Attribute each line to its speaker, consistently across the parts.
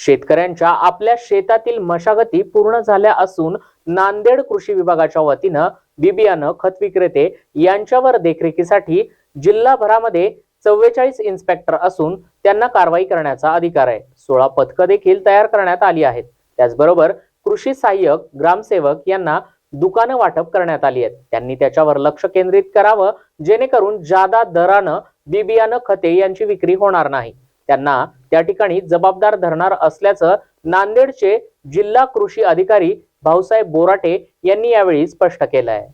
Speaker 1: शेतकऱ्यांच्या आपल्या शेतातील मशागती पूर्ण झाल्या असून नांदेड कृषी विभागाच्या वतीनं बिबियानं खत विक्रेते यांच्यावर देखरेखीसाठी जिल्हाभरामध्ये चव्वेचाळीस इन्स्पेक्टर असून त्यांना कारवाई करण्याचा अधिकार आहे. सोळा पथकं देखील तयार करण्यात आली आहेत. त्याचबरोबर कृषी सहाय्यक ग्रामसेवक यांना दुकानं वाटप करण्यात आली आहेत. त्यांनी त्याच्यावर लक्ष केंद्रित करावं जेणेकरून जादा दरानं बिबियानं खते यांची विक्री होणार नाही. त्यांना त्या ठिकाणी जबाबदार धरणार असल्याचं नांदेडचे जिल्हा कृषी अधिकारी भाऊसाहेब बोराटे यांनी यावेळी स्पष्ट केलं आहे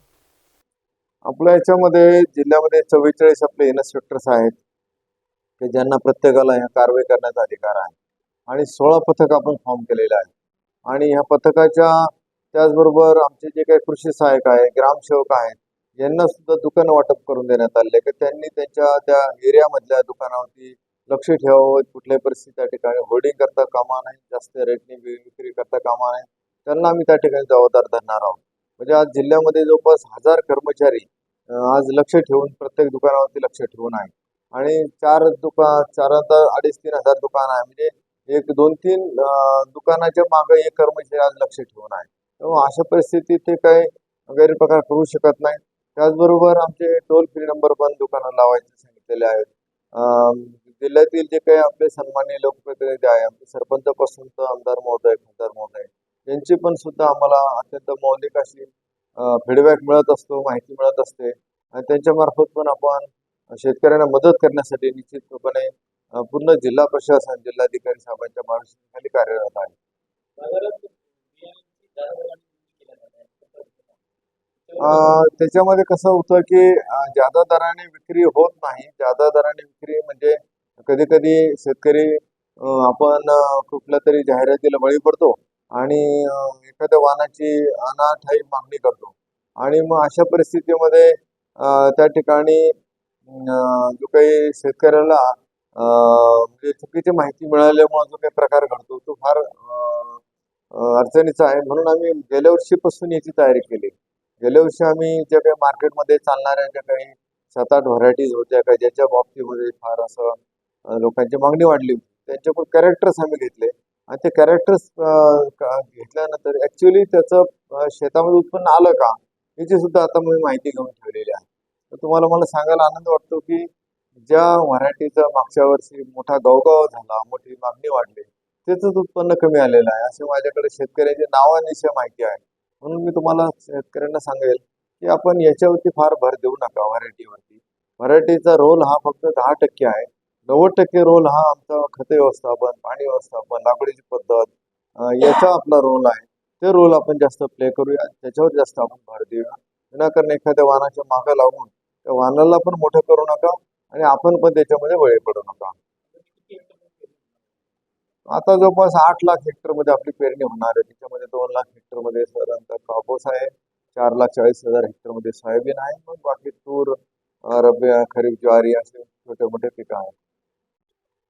Speaker 2: आपल्या याच्यामध्ये जिल्ह्यामध्ये चव्वेचाळीस आपले इन्स्पेक्टर्स आहेत की ज्यांना प्रत्येकाला ह्या कारवाई करण्याचा अधिकार आहे. आणि सोळा पथक आपण फॉर्म केलेलं आहे आणि ह्या पथकाच्या त्याचबरोबर आमचे जे काही कृषी सहाय्यक आहे ग्रामसेवक आहेत यांना सुद्धा दुकानं वाटप करून देण्यात आले की त्यांनी त्यांच्या त्या एरियामधल्या दुकानावरती लक्ष ठेवावं कुठल्याही परिस्थिती त्या ठिकाणी होर्डिंग करता कामा नाही जास्त रेटने विक्री करता कामा नाही त्यांना आम्ही त्या ठिकाणी जबाबदार धरणार आहोत. म्हणजे आज जिल्ह्यामध्ये जवळपास हजार कर्मचारी आज लक्ष ठेवून प्रत्येक दुकानावरती लक्ष ठेवून आहे. आणि चार दुकान चार आता अडीच तीन हजार दुकान आहे. म्हणजे एक दोन तीन दुकानाच्या मागे एक कर्मचारी आज लक्ष ठेवून आहे. त्यामुळे अशा परिस्थितीत ते काही गैरप्रकार करू शकत नाही. त्याचबरोबर आमचे टोल फ्री नंबर पण दुकानं लावायचे सांगितलेले आहेत. जिल्ह्यातील जे काही आपले सन्मान्य लोकप्रतिनिधी आहे आमचे सरपंचापासून तर आमदार महोदय खासदार महोदय यांची पण सुद्धा आम्हाला अत्यंत मौलिक अशी फीडबॅक मिळत असतो माहिती मिळत असते. आणि त्यांच्या मार्फत पण आपण शेतकऱ्यांना मदत करण्यासाठी निश्चितपणे पूर्ण जिल्हा प्रशासन जिल्हाधिकारी साहेबांच्या मार्गदर्शनाखाली कार्यरत आहे. त्याच्यामध्ये कसं होतं की जादा दराने विक्री होत नाही जादा दराने विक्री म्हणजे कधी कधी शेतकरी आपण कुठल्या तरी जाहिरातीला बळी पडतो आणि एखाद्या वाहनाची अनाठाई मागणी करतो. आणि मग अशा परिस्थितीमध्ये त्या ठिकाणी जो काही शेतकऱ्याला म्हणजे चुकीची माहिती मिळाल्यामुळे जो काही प्रकार घडतो तो फार अडचणीचा आहे. म्हणून आम्ही गेल्या वर्षीपासून याची तयारी केली. गेल्या वर्षी आम्ही ज्या काही मार्केटमध्ये चालणाऱ्या ज्या काही सात आठ व्हरायटीज होत्या का ज्याच्या बाबतीमध्ये फार असं लोकांची मागणी वाढली त्यांच्याकडून कॅरेक्टर्स आम्ही घेतले. आणि ते कॅरेक्टर्स घेतल्यानंतर ऍक्च्युली त्याचं शेतामध्ये उत्पन्न आलं का याची सुद्धा आता मी माहिती घेऊन ठेवलेली आहे. तर तुम्हाला मला सांगायला आनंद वाटतो की ज्या व्हरायटीचा मागच्या वर्षी मोठा गावगाव झाला मोठी मागणी वाढली त्याचंच उत्पन्न कमी आलेलं आहे. असे माझ्याकडे शेतकऱ्याची नावानिशय माहिती आहे. म्हणून मी तुम्हाला शेतकऱ्यांना सांगेल की आपण याच्यावरती फार भर देऊ नका व्हरायटीवरती. व्हरायटीचा रोल हा फक्त दहा टक्के आहे. नव्वद टक्के रोल हा आमचा खत व्यवस्थापन पाणी व्यवस्थापन लागवडीची पद्धत याचा आपला रोल आहे. ते रोल आपण जास्त प्ले करूया. त्याच्यावर जास्त आपण भर देऊया. विनाकारण एखाद्या वाहनाच्या मागं लावून त्या वाहनाला पण मोठं करू नका आणि आपण पण त्याच्यामध्ये बळी पडू नका. आता जवळपास आठ लाख हेक्टरमध्ये आपली पेरणी होणार आहे. त्याच्यामध्ये दोन लाख हेक्टरमध्ये साधारणतः कापूस आहे चार लाख चाळीस हजार हेक्टरमध्ये सोयाबीन आहे मग बाकी तूर रब्बी खरीप ज्वारी असे छोटे मोठे पिकं आहेत.